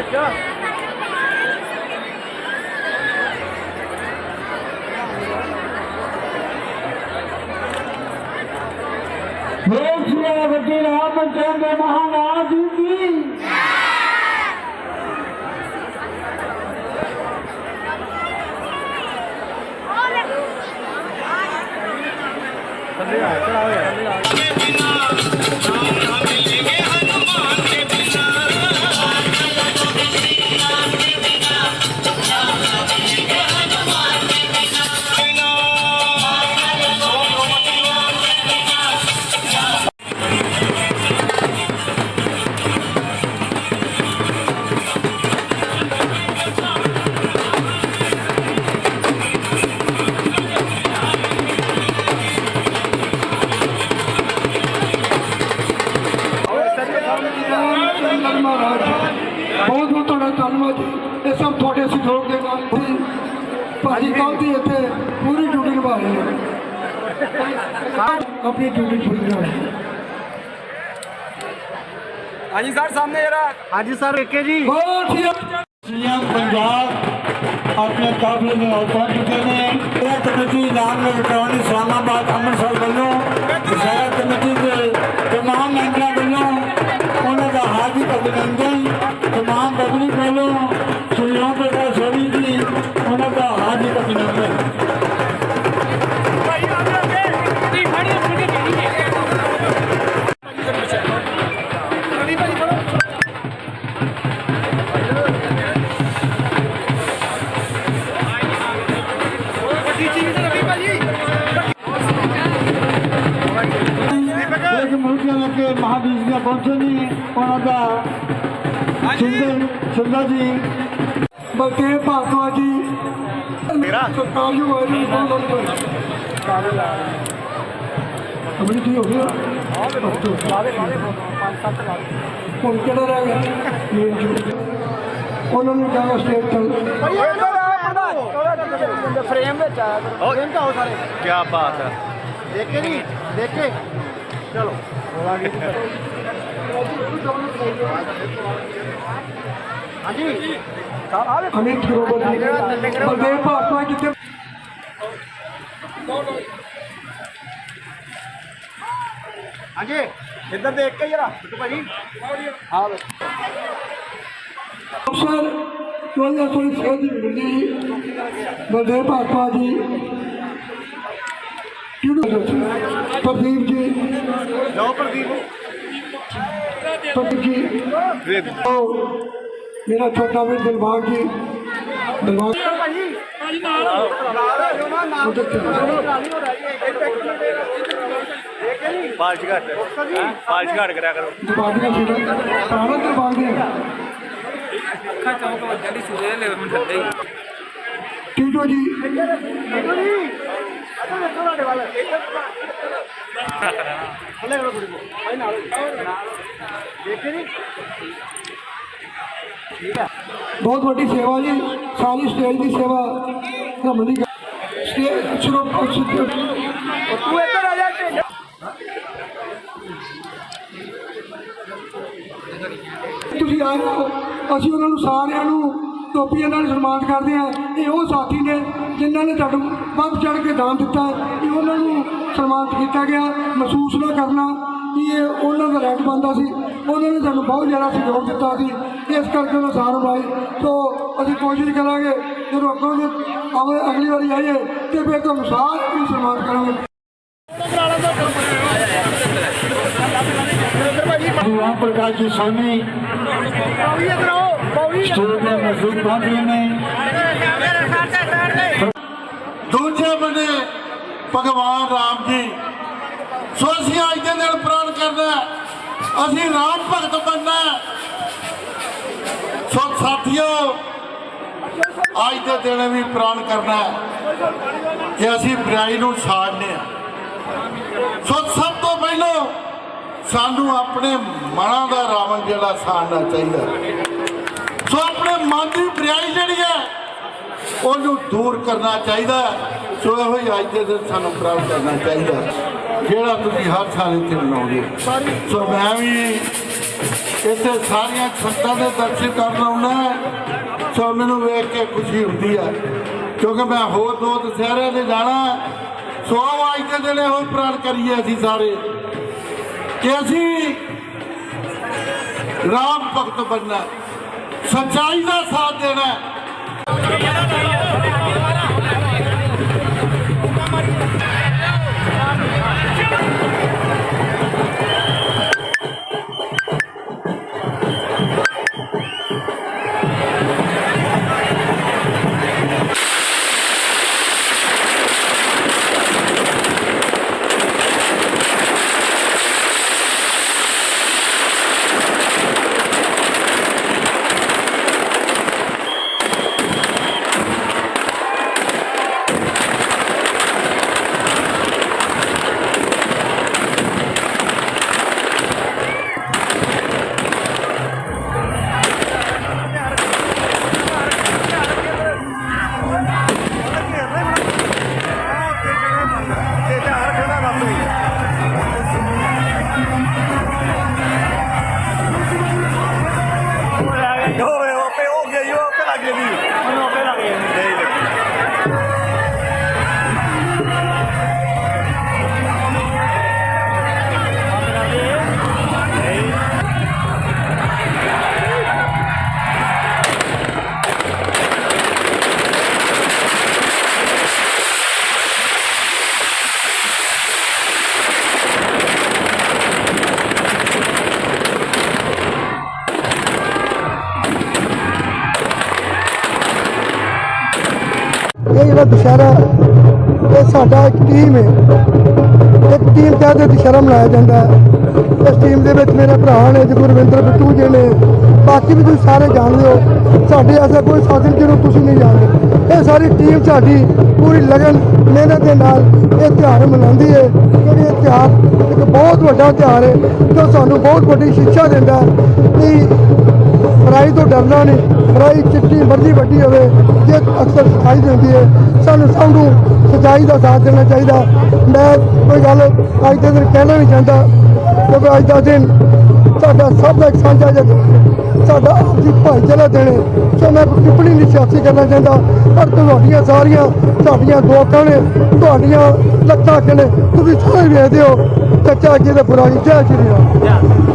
ਵੇਖਿਆ ਵੱਡੇ ਰਾਮਚੰਦਰ ਮਹਾਰਾਜ ਮਹਾਨ ਤੁਹਾਡਾ ਧੰਨਵਾਦ ਜੀ। ਇਹ ਸਭ ਤੁਹਾਡੇ ਸਹਿਯੋਗ ਦੇ ਨਾਲ ਹੋਈ। ਭਾਜੀ ਦੀ ਇੱਥੇ ਪੂਰੀ ਡਿਊਟੀ ਨਿਭਾ ਰਹੇ ਨੇ। ਆਪਣੀ ਡਿਊਟੀ ਪੂਰੀ ਕਰ ਰਹੇ ਨੇ। ਹਾਂਜੀ ਸਰ ਸਾਹਮਣੇ ਜਰਾ। ਹਾਂਜੀ ਸਰ ਏਕੇ ਜੀ। ਬਹੁਤ ਹੀ ਸੀਐਮ ਪੰਜਾਬ ਆਪਣੇ ਕਾਬਲੇ ਨੂੰ ਨਾਲ ਪਹੁੰਚ ਚੁੱਕੇ ਨੇ। ਇਹ ਕਮੇਟੀ ਨਾਮ ਇਲੈਕਟ੍ਰੋਨਿਕ ਇਸਲਾਮਾਬਾਦ ਅੰਮ੍ਰਿਤਸਰ ਵੱਲੋਂ ਸ਼ਹਿਰ ਕਮੇਟੀ ਦੇ ਇੱਕ ਮੁਲਕਾਂ ਲੈ ਕੇ ਮਹਾਦੀਸ਼ ਦੀਆਂ ਪਹੁੰਚੇ ਨੇ ਉਹਨਾਂ ਦਾ ਸੁੰਦਰ ਸੁੰਦਰ ਜੀ। ਬਲਦੇਵ ਭਾਰਤਵਾ ਜੀ ਮੇਰਾ? ਜੀ ਵਾਰੀ ਬਹੁਤ ਬਹੁਤ ਅਮਰੀ ਕੀ ਹੋ ਗਿਆ। ਹੁਣ ਕਿਹੜਾ ਰਹਿ ਗਿਆ? ਮੇਨ ਜੀ ਉਹਨਾਂ ਨੂੰ ਕਹਾਂਗਾ ਸਟੇਟ ਤੋਂ ਫਰੇਮ ਵਿੱਚ ਆ। ਫਰੇਮ ਚ ਆਓ ਸਾਰੇ। ਕੀ ਬਾਤ ਹੈ ਦੇਖੇ ਜੀ ਦੇਖੇ। ਚਲੋ। ਹਾਂਜੀ। ਅਮਿਤ ਗਰੋਵਰ ਜੀ ਬਲਦੇਵ ਭਾਰਤਵਾ ਜਿੱਥੇ ਹਾਂਜੀ। ਇੱਧਰ ਦੇਖ ਕੇ ਜਰਾ ਬਿੱਟੂ ਭਾਜੀ। ਹਾਂ ਬਈ ਅਫਸਰ ਚੋਲਿਆ ਸੋਈ ਸੇਧ ਮਿਲਦੀ ਬਲਦੇਵ ਭਾਰਤਵਾ ਜੀ ਕਿਹਨੂੰ ਪ੍ਰਦੀਪ ਜੀ ਜਾਓ ਪ੍ਰਦੀਪ ਪ੍ਰਦੀਪ ਜੀ ਉਹ ਮੇਰਾ ਛੋਟਾ ਵੀਰ ਦਿਲਬਾਗ ਜੀ ਦਿਲਬਾਗ ਭਾਜੀ ਭਾਜੀ ਨਾਲ ਨਾਲ ਹੋ ਨਾ ਨਾਲ ਨਾਲ ਹੀ ਹੋ ਰਿਹਾ ਜੀ ਦੇਖੇ ਜੀ ਪਾਲਚ ਘੱਟ ਪਾਲਚ ਘੱਟ ਕਰਿਆ ਕਰੋ ਦਿਲਬਾਗ ਦੀਆਂ ਸੀਟਾਂ ਪੁਰਾਣਾ ਦਿਲਬਾਗ ਦੀਆਂ ਅੱਖਾਂ ਚੌਂਕ ਵੱਜਣ ਦੀ ਸੂਰੇ ਲੈ ਮੈਨੂੰ ਥੱਲੇ ਹੀ ਟੀਟੋ ਜੀ ਬਿੱਟੂ ਜੀ ਅੱਛਾ ਦੇਖੇ ਬਹੁਤ ਵੱਡੀ ਸੇਵਾ ਜੀ ਸਾਰੀ ਸਟੇਜ ਦੀ ਸੇਵਾ ਰਮਣੀ ਸਟੇਜ ਸ਼ੁਰੂ ਤੂੰ ਇੱਧਰ ਆ ਜਾ ਢਿੱਡ ਤੁਸੀਂ ਆਏ ਅਸੀਂ ਉਹਨਾਂ ਨੂੰ ਸਾਰਿਆਂ ਨੂੰ ਟੋਪੀਆਂ ਨਾਲ ਸਨਮਾਨ ਕਰਦੇ ਹਾਂ ਇਹ ਉਹ ਸਾਥੀ ਨੇ ਜਿਨ੍ਹਾਂ ਨੇ ਤੁਹਾਨੂੰ ਵੱਧ ਚੜ ਕੇ ਦਾਨ ਦਿੱਤਾ ਹੈ। ਇਹ ਉਹਨਾਂ ਨੂੰ ਸਨਮਾਨਿਤ ਕੀਤਾ ਗਿਆ ਮਹਿਸੂਸ ਨਾ ਕਰਨਾ ਕਿ ਇਹ ਉਹਨਾਂ ਦਾ ਰੈਂਕ ਬੰਦਾ ਸੀ। ਉਹਨਾਂ ਨੇ ਸਾਨੂੰ ਬਹੁਤ ਜ਼ਿਆਦਾ ਸਹਿਯੋਗ ਦਿੱਤਾ ਸੀ। ਇਸ ਕਰਕੇ ਉਹਨਾਂ ਸਾਰ ਬਣਾਈ ਸੋ ਅਸੀਂ ਕੋਸ਼ਿਸ਼ ਕਰਾਂਗੇ ਜਦੋਂ ਅੱਗੋਂ ਦੇ ਆਵੇ ਅਗਲੀ ਵਾਰੀ ਆਈਏ ਤੇ ਫਿਰ ਤੁਹਾਨੂੰ ਸਾਰਿਆਂ ਨੂੰ ਸਨਮਾਨ ਕਰਾਂਗੇ। ਰਾਮ ਪ੍ਰਕਾਸ਼ ਜੀ ਸੋਨੀ ਸਟੇਜ ਦੇ ਮਜ਼ਦੂਰ ਰਹੇ ਨੇ। ਭਗਵਾਨ ਰਾਮ ਜੀ। ਸੋ ਅਸੀਂ ਅੱਜ ਦੇ ਦਿਨ ਪ੍ਰਣ ਕਰਨਾ ਅਸੀਂ ਰਾਮ ਭਗਤ ਬਣਨਾ ਸੋ ਸਾਥੀਓ, ਅੱਜ ਦੇ ਦਿਨ ਵੀ ਪ੍ਰਣ ਕਰਨਾ ਹੈ ਕਿ ਅਸੀਂ ਬੁਰਾਈ ਨੂੰ ਸਾੜਨੇ ਆ। ਸੋ ਸਭ ਤੋਂ ਪਹਿਲਾਂ ਸਾਨੂੰ ਆਪਣੇ ਮਨਾਂ ਦਾ ਰਾਵਣ ਜਿਹੜਾ ਸਾੜਨਾ ਚਾਹੀਦਾ। ਸੋ ਆਪਣੇ ਮਨ ਦੀ ਬੁਰਾਈ ਜਿਹੜੀ ਹੈ, ਉਹਨੂੰ ਦੂਰ ਕਰਨਾ ਚਾਹੀਦਾ ਸੋ ਇਹੋ ਹੀ ਅੱਜ ਦੇ ਦਿਨ ਸਾਨੂੰ ਪ੍ਰਾਪਤ ਕਰਨਾ ਚਾਹੀਦਾ। ਜਿਹੜਾ ਤੁਸੀਂ ਹਰ ਸਾਲ ਇੱਥੇ ਮਨਾਉਂਦੇ ਹੋ। ਸੋ ਮੈਂ ਵੀ ਇੱਥੇ ਸਾਰੀਆਂ ਸੰਤਾਂ ਦੇ ਦਰਸ਼ਨ ਕਰਨ ਆਉਣਾ ਸੋ ਮੈਨੂੰ ਵੇਖ ਕੇ ਖੁਸ਼ੀ ਹੁੰਦੀ ਹੈ ਕਿਉਂਕਿ ਮੈਂ ਹੋਰ ਦੋ ਦਸ਼ਹਿਰੇ 'ਤੇ ਜਾਣਾ ਸੋ ਅੱਜ ਦੇ ਦਿਨ ਇਹੋ ਪ੍ਰਾਣ ਕਰੀਏ ਅਸੀਂ ਸਾਰੇ। ਕਿ ਅਸੀਂ ਰਾਮ ਭਗਤ ਬਣਨਾ ਸੱਚਾਈ ਦਾ ਸਾਥ ਦੇਣਾ ਇਹ ਜਿਹੜਾ ਦੁਸ਼ਹਿਰਾ ਇਹ ਸਾਡਾ ਇੱਕ ਟੀਮ ਹੈ। ਇੱਕ ਟੀਮ ਤਹਿਤ ਇਹ ਦੁਸ਼ਹਿਰਾ ਮਨਾਇਆ ਜਾਂਦਾ ਹੈ। ਇਸ ਟੀਮ ਦੇ ਵਿੱਚ ਮੇਰੇ ਭਰਾ ਨੇ ਜਗੁਰਵਿੰਦਰ ਬਿੱਟੂ ਜੀ ਨੇ। ਬਾਕੀ ਵੀ ਤੁਸੀਂ ਸਾਰੇ ਜਾਣਦੇ ਹੋ, ਸਾਡੇ ਐਸਾ ਕੋਈ ਸਾਥੀ ਜਿਹਨੂੰ ਤੁਸੀਂ ਨਹੀਂ ਜਾਣਦੇ। ਇਹ ਸਾਰੀ ਟੀਮ ਸਾਡੀ ਪੂਰੀ ਲਗਨ, ਮਿਹਨਤ ਦੇ ਨਾਲ ਇਹ ਤਿਉਹਾਰ ਮਨਾਉਂਦੀ ਹੈ। ਕਿਉਂਕਿ ਇਹ ਤਿਉਹਾਰ ਇੱਕ ਬਹੁਤ ਵੱਡਾ ਤਿਉਹਾਰ ਹੈ, ਜੋ ਸਾਨੂੰ ਬਹੁਤ ਵੱਡੀ ਸਿੱਖਿਆ ਦਿੰਦਾ ਹੈ ਕਿ ਫਰਾਈ ਤੋਂ ਡਰਨਾ ਨਹੀਂ ਫਰਾਈ ਚਿੱਟੀ ਮਰਜ਼ੀ ਵੱਡੀ ਹੋਵੇ, ਜੇ ਅਕਸਰ ਸਫ਼ਾਈ ਦਿੰਦੀ ਹੈ, ਸਾਨੂੰ ਸਭ ਨੂੰ ਸਚਾਈ ਦਾ ਸਾਥ ਦੇਣਾ ਚਾਹੀਦਾ। ਮੈਂ ਕੋਈ ਗੱਲ ਅੱਜ ਦੇ ਦਿਨ ਕਹਿਣਾ ਨਹੀਂ ਚਾਹੁੰਦਾ, ਕਿਉਂਕਿ ਅੱਜ ਦਾ ਦਿਨ ਸਾਡਾ ਸਭ ਦਾ ਇੱਕ ਸਾਂਝਾ ਜਿਹਾ ਦਿਨ ਸਾਡਾ ਆਪਸੀ ਭਾਈਚਾਰਾ ਦਿਨ ਸੋ ਮੈਂ ਟਿੱਪਣੀ ਨਹੀਂ ਸਿਆਸੀ ਕਰਨਾ ਚਾਹੁੰਦਾ, ਪਰ ਤੁਹਾਡੀਆਂ ਸਾਰੀਆਂ, ਤੁਹਾਡੀਆਂ ਦੋਕਾਂ ਨੇ, ਤੁਹਾਡੀਆਂ ਲੱਤਾਂ ਅੱਗੇ ਨੇ, ਤੁਸੀਂ ਸਾਰੇ ਵੇਖਦੇ ਹੋ, ਚੱਚਾ ਅੱਗੇ ਦੇ ਪੁਰਾਣੀ ਜੈ ਸ਼੍ਰੀ ਰਾਮ।